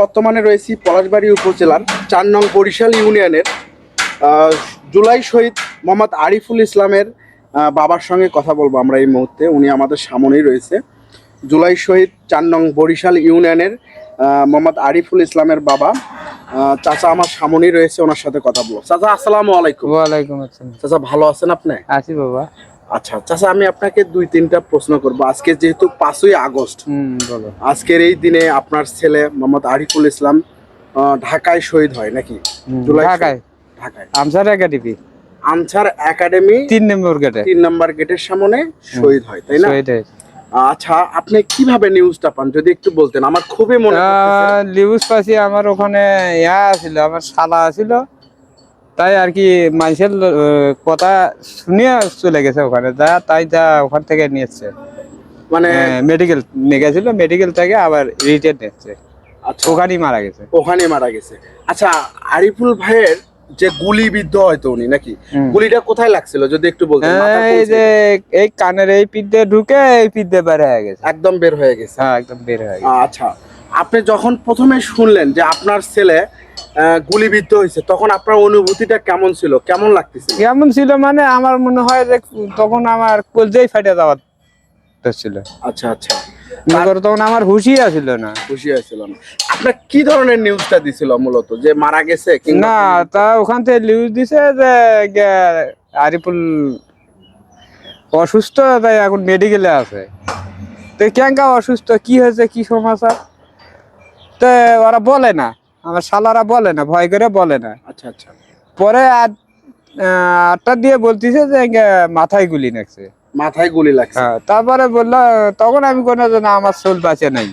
বর্তমানে রয়েছি পলাশবাড়ি উপজেলার চার নং বরিশাল ইউনিয়নের জুলাই শহীদ মোহাম্মদ আরিফুল ইসলামের বাবার সঙ্গে কথা বলব আমরা এই মুহূর্তে। উনি আমাদের সামনেই রয়েছে। জুলাই শহীদ চার নং বরিশাল ইউনিয়নের মোহাম্মদ আরিফুল ইসলামের বাবা চাচা আমার সামনেই রয়েছে ওনার সাথে কথা বলব। চাচা আসসালামু আলাইকুম। ওয়ালাইকুম আসসালাম। চাচা ভালো আছেন আপনি? আছি বাবা। আচ্ছা চাচা আমি আপনাকে দুই তিনটা প্রশ্ন করব। আজকে যেহেতু পাঁচই আগস্ট হুম বলো। আজকের এই দিনে আপনার ছেলে মোহাম্মদ আরিফুল ইসলাম ঢাকায় শহীদ হয় নাকি? জুলাই ঢাকায়। ঢাকায়। আমসার একাডেমি। আনসার একাডেমি তিন নম্বর গেটে। তিন নাম্বার গেটের সামনে শহীদ হয় তাই না? আচ্ছা আপনি কীভাবে নিউজটা পান? যদি একটু বলতেন আমার খুবই মনে। লিউজ পাশে আমার ওখানে ইয়া আছিল আমার শালা আছিল তাই আর কি মানুষের কথা শুনিয়ে চলে গেছে ওখানে। যা তাই যা ওখান থেকে নিয়েছে মানে মেডিকেল নিয়ে গেছিল মেডিকেল থেকে আবার রিটার্ন নিচ্ছে আচ্ছা। ওখানেই মারা গেছে। ওখানে মারা গেছে। আচ্ছা আরিফুল ভাইয়ের যে গুলিবিদ্ধ হয়তো উনি নাকি গুলিটা কোথায় লাগছিল? যদি একটু বলতেন এই যে এই কানের এই পিঠ দিয়ে ঢুকে এই পিঠ দিয়ে বের হয়ে গেছে। একদম বের হয়ে গেছে। হ্যাঁ একদম বের হয়ে গেছে। আচ্ছা আপনি যখন প্রথমে শুনলেন যে আপনার ছেলে গুলিবিদ্ধ হয়েছে তখন আপনার অনুভূতিটা কেমন ছিল? কেমন লাগতেছিল কেমন ছিল মানে আমার মনে হয় যে তখন আমার কলজেই ফাটে যাওয়ার ছিল। আচ্ছা আচ্ছা। তখন আমার হুশই আসিল না। খুশি হয়েছিল না। আপনার কি ধরনের নিউজটা দিছিল মূলত? যে মারা গেছে না তা ওখান থেকে নিউজ দিছে যে আরিফুল অসুস্থ তাই এখন মেডিকেলে আছে। তো কেঙ্কা অসুস্থ কি হয়েছে কি সমাচার? তো ওরা বলে না। আমার শালারা বলে না ভয় করে বলে না। আচ্ছা আচ্ছা। পরে আহ, আটটা দিয়ে বলতেছে যে মাথায় গুলি নাকছে মাথায় গুলি লাগছে। হ্যাঁ তারপরে বলল তখন আমি কোনো যে না আমার সোল বাঁচে নাই।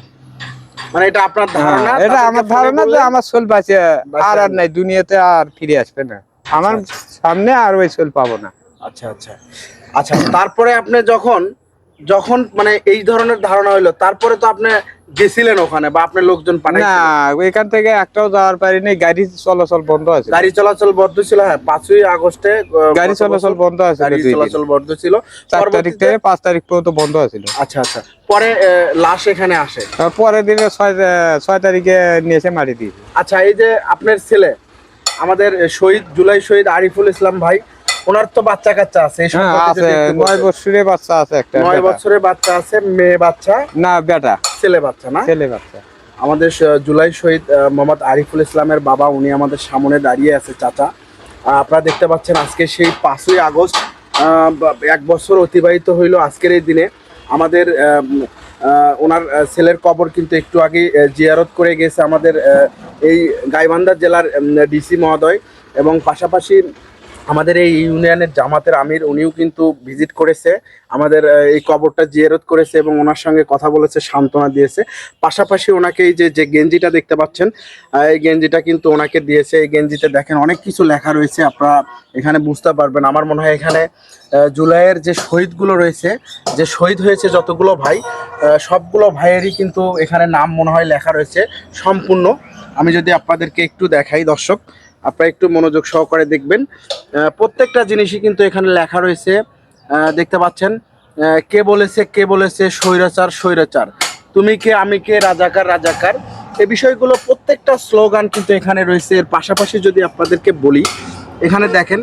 মানে এটা আপনার ধারণা? হ্যাঁ, এটা আমার ধারণা যে আমার সোল বাঁচে বাঁচে আর আর নাই। দুনিয়াতে আর ফিরে আসবে না। আমার সামনে আর ওই সোল পাবো না। আচ্ছা আচ্ছা। আচ্ছা তারপরে আপনি যখন যখন মানে এই ধরনের ধারণা হইল তারপরে তো আপনি গেছিলেন ওখানে বা আপনার লোকজন না এখান থেকে একটাও যাওয়ার পারিনি গাড়ি চলাচল বন্ধ আছে। গাড়ি চলাচল বন্ধ ছিল হ্যাঁ পাঁচই আগস্টে গাড়ি চলাচল বন্ধ আছে গাড়ি চলাচল বন্ধ ছিল। চার তারিখ থেকে পাঁচ তারিখ পর্যন্ত বন্ধ আছিল। আচ্ছা আচ্ছা। পরে লাশ এখানে আসে? পরের দিনে ছয় ছয় তারিখে নিয়ে এসে মারি দিই আচ্ছা এই যে আপনার ছেলে আমাদের শহীদ জুলাই শহীদ আরিফুল ইসলাম ভাই ওনার তো বাচ্চা কাচ্চা আছে এই হ্যাঁ আছে নয় বছরের বাচ্চা আছে একটা নয়। বছরের বাচ্চা আছে মেয়ে বাচ্চা না বেটা। ছেলে বাচ্চা না? ছেলে বাচ্চা। আমাদের জুলাই শহীদ মোহাম্মদ আরিফুল ইসলামের বাবা উনি আমাদের সামনে দাঁড়িয়ে আছে চাচা। আপনারা দেখতে পাচ্ছেন আজকে সেই পাঁচই আগস্ট এক বছর অতিবাহিত হইল আজকের এই দিনে। আমাদের ওনার ছেলের কবর কিন্তু একটু আগে জিয়ারত করে গেছে আমাদের এই গাইবান্ধা জেলার ডিসি মহোদয়। এবং পাশাপাশি আমাদের এই ইউনিয়নের জামাতের আমির, উনিও কিন্তু ভিজিট করেছে। আমাদের এই কবরটা জিয়ারত করেছে এবং ওনার সঙ্গে কথা বলেছে, সান্ত্বনা দিয়েছে। পাশাপাশি ওনাকে এই যে যে গেঞ্জিটা দেখতে পাচ্ছেন এই গেঞ্জিটা কিন্তু ওনাকে দিয়েছে। এই গেঞ্জিতে দেখেন, অনেক কিছু লেখা রয়েছে, আপনারা এখানে বুঝতে পারবেন। আমার মনে হয় এখানে জুলাইয়ের যে শহীদগুলো রয়েছে, যে শহীদ হয়েছে যতগুলো ভাই সবগুলো ভাইয়েরই কিন্তু এখানে নাম মনে হয় লেখা রয়েছে, সম্পূর্ণ। আমি যদি আপনাদেরকে একটু দেখাই, দর্শক আপনারা একটু মনোযোগ সহকারে দেখবেন। প্রত্যেকটা জিনিসই কিন্তু এখানে লেখা রয়েছে। দেখতে পাচ্ছেন কে বলেছে কে বলেছে, স্বৈরাচার স্বৈরাচার। তুমি কে, আমি কে, রাজাকার রাজাকার। এই বিষয়গুলো প্রত্যেকটা স্লোগান কিন্তু এখানে রয়েছে। এর পাশাপাশি যদি আপনাদেরকে বলি, এখানে দেখেন,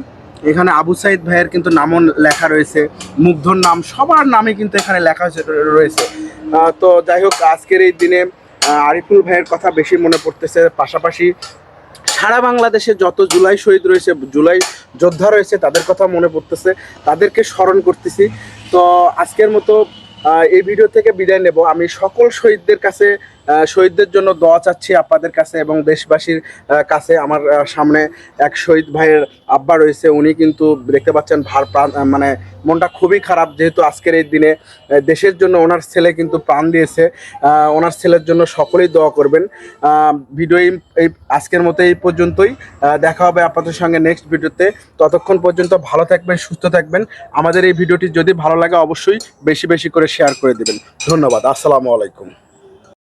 এখানে আবু সাইদ ভাইয়ের কিন্তু নামও লেখা রয়েছে। মুগ্ধর নাম, সবার নামে কিন্তু এখানে লেখা রয়েছে। তো যাই হোক, আজকের এই দিনে আরিফুল ভাইয়ের কথা বেশি মনে পড়তেছে। পাশাপাশি সারা বাংলাদেশে যত জুলাই শহীদ রয়েছে, জুলাই যোদ্ধা রয়েছে, তাদের কথা মনে পড়তেছে। তাদেরকে স্মরণ করতেছি। তো আজকের মতো এই ভিডিও থেকে বিদায় নেব। আমি সকল শহীদদের কাছে শহীদদের জন্য দোয়া চাচ্ছি আপনাদের কাছে এবং দেশবাসীর কাছে। আমার সামনে এক শহীদ ভাইয়ের আব্বা রয়েছে। উনি কিন্তু দেখতে পাচ্ছেন ভার প্রাণ মানে মনটা খুবই খারাপ যেহেতু আজকের এই দিনে দেশের জন্য ওনার ছেলে কিন্তু প্রাণ দিয়েছে। ওনার ছেলের জন্য সকলেই দোয়া করবেন। ভিডিও এই আজকের মতো এই পর্যন্তই। দেখা হবে আপনাদের সঙ্গে নেক্সট ভিডিওতে ততক্ষণ পর্যন্ত ভালো থাকবেন, সুস্থ থাকবেন। আমাদের এই ভিডিওটি যদি ভালো লাগে অবশ্যই বেশি বেশি করে শেয়ার করে দেবেন। ধন্যবাদ। আসসালামু আলাইকুম।